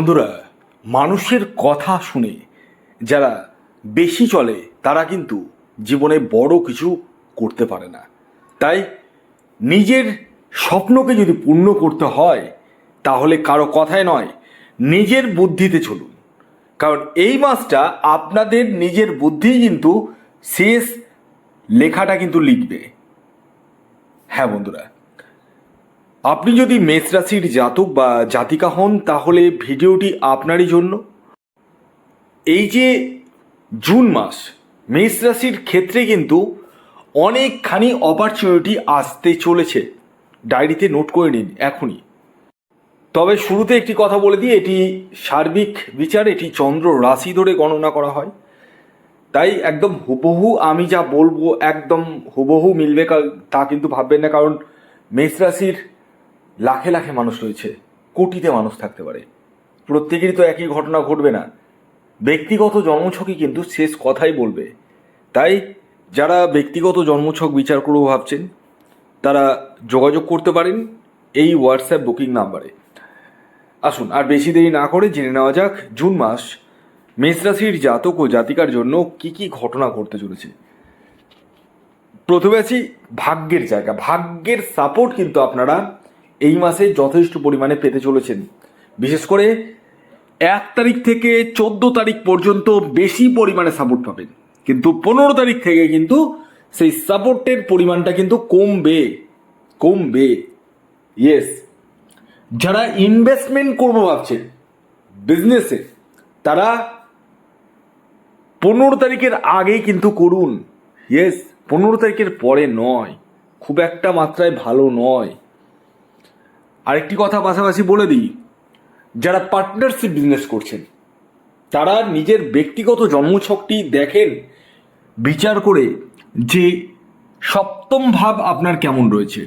বন্ধুরা, মানুষের কথা শুনে যারা বেশি চলে, তারা কিন্তু জীবনে বড় কিছু করতে পারে না। তাই নিজের স্বপ্নকে যদি পূর্ণ করতে হয়, তাহলে কারও কথায় নয়, নিজের বুদ্ধিতে চলুন। কারণ এই মাসটা আপনাদের নিজের বুদ্ধি কিন্তু শেষ লেখাটা কিন্তু লিখবে। হ্যাঁ বন্ধুরা আপনি যদি মেষ রাশির জাতক বা জাতিকা হন, তাহলে ভিডিওটি আপনারই জন্য। এই যে জুন মাস, মেষ রাশির ক্ষেত্রে কিন্তু অনেকখানি অপরচুনিটি আসতে চলেছে। ডায়েরিতে নোট করে নিন এখনই। তবে শুরুতে একটি কথা বলে দিই, এটি সার্বিক বিচার, এটি চন্দ্র রাশি ধরে গণনা করা হয়। তাই একদম হুবহু আমি যা বলব একদম হুবহু মিলবে তা কিন্তু ভাববেন না, কারণ মেষ রাশির লাখে লাখে মানুষ রয়েছে, কোটিতে মানুষ থাকতে পারে। প্রত্যেকেরই তো একই ঘটনা ঘটবে না। ব্যক্তিগত জন্মছকই কিন্তু শেষ কথাই বলবে। তাই যারা ব্যক্তিগত জন্মছক বিচার করব ভাবছেন, তারা যোগাযোগ করতে পারেন এই হোয়াটসঅ্যাপ বুকিং নাম্বারে। আসুন, আর বেশি দেরি না করে জেনে নেওয়া যাক জুন মাস, মেষ রাশির জাতক ও জাতিকার জন্য কি কি ঘটনা ঘটতে চলেছে। প্রথমে আছি ভাগ্যের জায়গা। ভাগ্যের সাপোর্ট কিন্তু আপনারা এই মাসে যথেষ্ট পরিমাণে পেতে চলেছেন। বিশেষ করে এক তারিখ থেকে চোদ্দ তারিখ পর্যন্ত বেশি পরিমাণে সাপোর্ট পাবেন। কিন্তু পনেরো তারিখ থেকে কিন্তু সেই সাপোর্টের পরিমাণটা কিন্তু কমবে। কমবে। ইয়েস যারা ইনভেস্টমেন্ট করব ভাবছেন বিজনেসে তারা পনেরো তারিখের আগে কিন্তু করুন। ইয়েস পনেরো তারিখের পরে নয়। খুব একটা মাত্রায় ভালো নয়। আরেকটি কথা পাশাপাশি বলে দিই, যারা পার্টনারশিপ বিজনেস করছেন, তারা নিজের ব্যক্তিগত জন্মছকটি দেখেন, বিচার করে যে সপ্তম ভাব আপনার কেমন রয়েছে।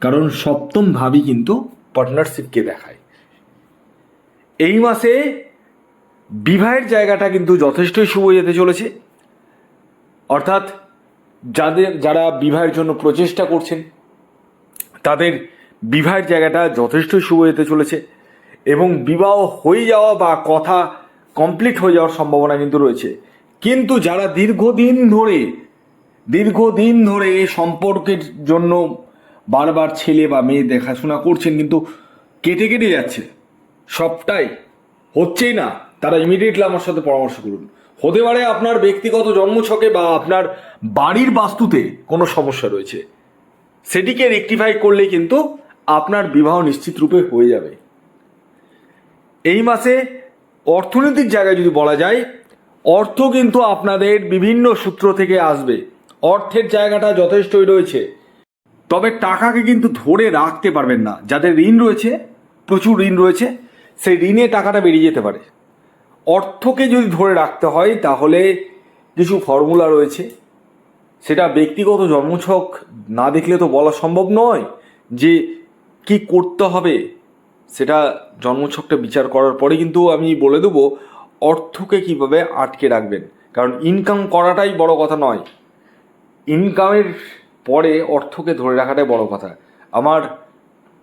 কারণ সপ্তম ভাবই কিন্তু পার্টনারশিপকে দেখায়। এই মাসে বিবাহের জায়গাটা কিন্তু যথেষ্টই শুভ যেতে চলেছে। অর্থাৎ যাদের, যারা বিবাহের জন্য প্রচেষ্টা করছেন, তাদের বিবাহের জায়গাটা যথেষ্ট শুভ যেতে চলেছে এবং বিবাহ হয়ে যাওয়া বা কথা কমপ্লিট হয়ে যাওয়ার সম্ভাবনা কিন্তু রয়েছে। কিন্তু যারা দীর্ঘদিন ধরে দীর্ঘদিন ধরে সম্পর্কের জন্য বারবার ছেলে বা মেয়ে দেখাশোনা করছেন কিন্তু কেটে কেটে যাচ্ছে, সবটাই হচ্ছেই না। তারা ইমিডিয়েটলি আমার সাথে পরামর্শ করুন। হতে পারে আপনার ব্যক্তিগত জন্মছকে বা আপনার বাড়ির বাস্তুতে কোনো সমস্যা রয়েছে। সেটিকে রেকটিফাই করলে কিন্তু আপনার বিবাহ নিশ্চিত রূপে হয়ে যাবে। এই মাসে অর্থনৈতিক জায়গায় যদি বলা যায়, অর্থ কিন্তু আপনাদের বিভিন্ন সূত্র থেকে আসবে। অর্থের জায়গাটা যথেষ্টই রয়েছে। তবে টাকাকে কিন্তু ধরে রাখতে পারবেন না। যাদের ঋণ রয়েছে, প্রচুর ঋণ রয়েছে, সেই ঋণে টাকাটা বেরিয়ে যেতে পারে। অর্থকে যদি ধরে রাখতে হয়, তাহলে কিছু ফর্মুলা রয়েছে। সেটা ব্যক্তিগত জন্মছক না দেখলে তো বলা সম্ভব নয় যে কি করতে হবে সেটা জন্মছকটা বিচার করার পরে কিন্তু আমি বলে দেবো অর্থকে কীভাবে আটকে রাখবেন। কারণ ইনকাম করাটাই বড় কথা নয়। ইনকামের পরে অর্থকে ধরে রাখাটাই বড় কথা। আমার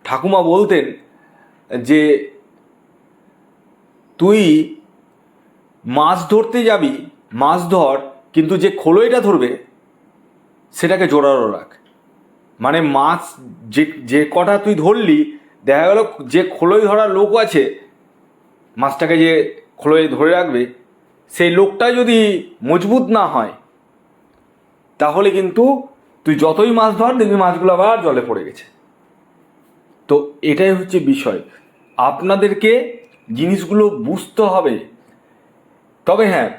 ঠাকুমা বলতেন যে, তুই মাছ ধরতে যাবি, মাছ ধর, কিন্তু যে খোলইটা ধরবে, সেটাকে জোরালো রাখ। মানে মাছ যে যে কটা তুই ধরলি, দেখা গেল যে খোলই ধরার লোক আছে, মাছটাকে যে খোলই ধরে রাখবে, সেই লোকটা যদি মজবুত না হয়, তাহলে কিন্তু তুই যতই মাছ ধর, দেখবি মাছগুলো আবার জলে পড়ে গেছে। তো এটাই হচ্ছে বিষয়। আপনাদেরকে জিনিসগুলো বুঝতে হবে। তবে হ্যাঁ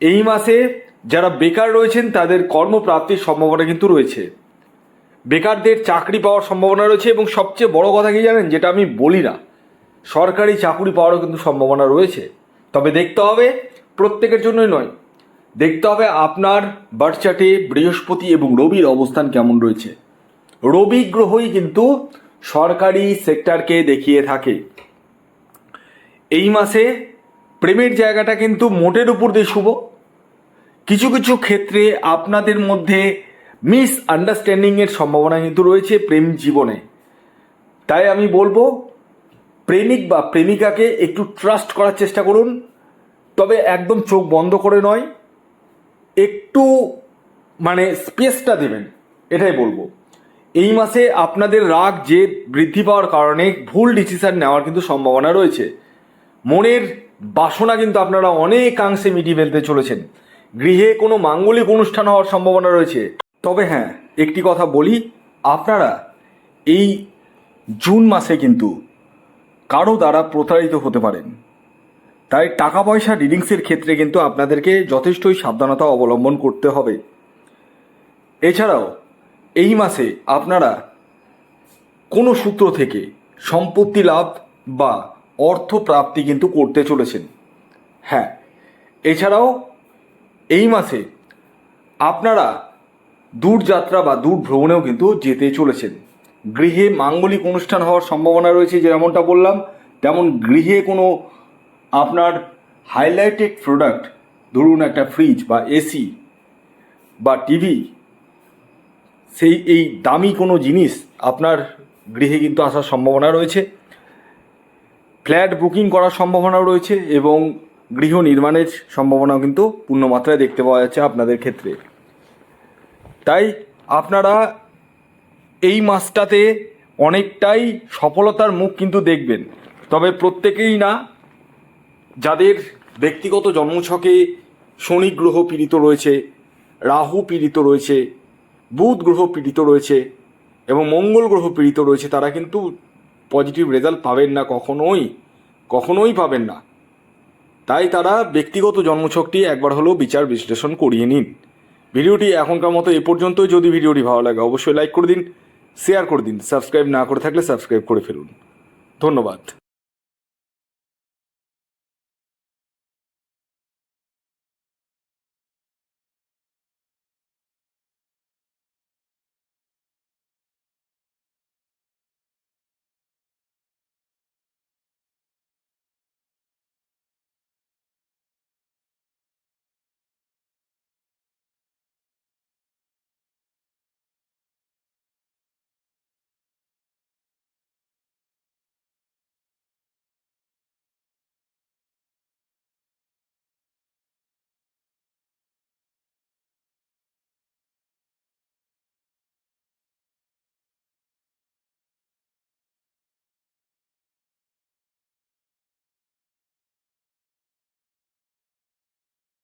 এই মাসে যারা বেকার রয়েছেন, তাদের কর্মপ্রাপ্তির সম্ভাবনা কিন্তু রয়েছে। বেকারদের চাকরি পাওয়ার সম্ভাবনা রয়েছে এবং সবচেয়ে বড় কথা কি জানেন? যেটা আমি বলি না। সরকারি চাকরি পাওয়ারও কিন্তু সম্ভাবনা রয়েছে। তবে দেখতে হবে, প্রত্যেকের জন্যই নয়। দেখতে হবে আপনার বার্থ বৃহস্পতি এবং রবির অবস্থান কেমন রয়েছে। রবি গ্রহই কিন্তু সরকারি সেক্টরকে দেখিয়ে থাকে। এই মাসে প্রেমের জায়গাটা কিন্তু মোটের উপর দিয়ে শুভ। কিছু কিছু ক্ষেত্রে আপনাদের মধ্যে মিস আন্ডারস্ট্যান্ডিংয়ের সম্ভাবনা কিন্তু রয়েছে প্রেম জীবনে। তাই আমি বলব, প্রেমিক বা প্রেমিকাকে একটু ট্রাস্ট করার চেষ্টা করুন, তবে একদম চোখ বন্ধ করে নয়, একটু মানে স্পেসটা দেবেন, এটাই বলব। এই মাসে আপনাদের রাগ, জেদ বৃদ্ধি পাওয়ার কারণে ভুল ডিসিশন নেওয়ার কিন্তু সম্ভাবনা রয়েছে। মনের বাসনা কিন্তু আপনারা অনেকাংশে মিটিয়ে ফেলতে চলেছেন। গৃহে কোনো মাঙ্গলিক অনুষ্ঠান হওয়ার সম্ভাবনা রয়েছে। তবে হ্যাঁ একটি কথা বলি, আপনারা এই জুন মাসে কিন্তু কারও দ্বারা প্রতারিত হতে পারেন। তাই টাকা পয়সা রিডিংসের ক্ষেত্রে কিন্তু আপনাদেরকে যথেষ্টই সাবধানতা অবলম্বন করতে হবে। এছাড়াও, এই মাসে আপনারা কোনো সূত্র থেকে সম্পত্তি লাভ বা অর্থ প্রাপ্তি কিন্তু করতে চলেছেন। হ্যাঁ এছাড়াও এই মাসে আপনারা দূর যাত্রা বা দূর ভ্রমণেও কিন্তু যেতে চলেছেন। গৃহে মাঙ্গলিক অনুষ্ঠান হওয়ার সম্ভাবনা রয়েছে যেমনটা বললাম, তেমন গৃহে কোনো আপনার হাইলাইটেড প্রোডাক্ট ধরুন একটা ফ্রিজ বা এসি বা টিভি সেই, এই দামি কোনো জিনিস আপনার গৃহে কিন্তু আসার সম্ভাবনা রয়েছে। ফ্ল্যাট বুকিং করার সম্ভাবনাও রয়েছে এবং গৃহ নির্মাণের সম্ভাবনাও কিন্তু পূর্ণমাত্রায় দেখতে পাওয়া যাচ্ছে আপনাদের ক্ষেত্রে। তাই আপনারা এই মাসটাতে অনেকটাই সফলতার মুখ কিন্তু দেখবেন। তবে প্রত্যেকেই না, যাদের ব্যক্তিগত জন্মছকে শনি গ্রহ পীড়িত রয়েছে, রাহু পীড়িত রয়েছে, বুধ গ্রহ পীড়িত রয়েছে এবং মঙ্গল গ্রহ পীড়িত রয়েছে, তারা কিন্তু পজিটিভ রেজাল্ট পাবেন না, কখনোই কখনোই পাবেন না। তাই তারা ব্যক্তিগত জন্মছকটি একবার হলেও বিচার বিশ্লেষণ করিয়ে নিন। ভিডিওটি এখনকার মতো এ পর্যন্তই। যদি ভিডিওটি ভালো লাগে, অবশ্যই লাইক করে দিন শেয়ার করে দিন। সাবস্ক্রাইব না করে থাকলে সাবস্ক্রাইব করে ফেলুন। ধন্যবাদ।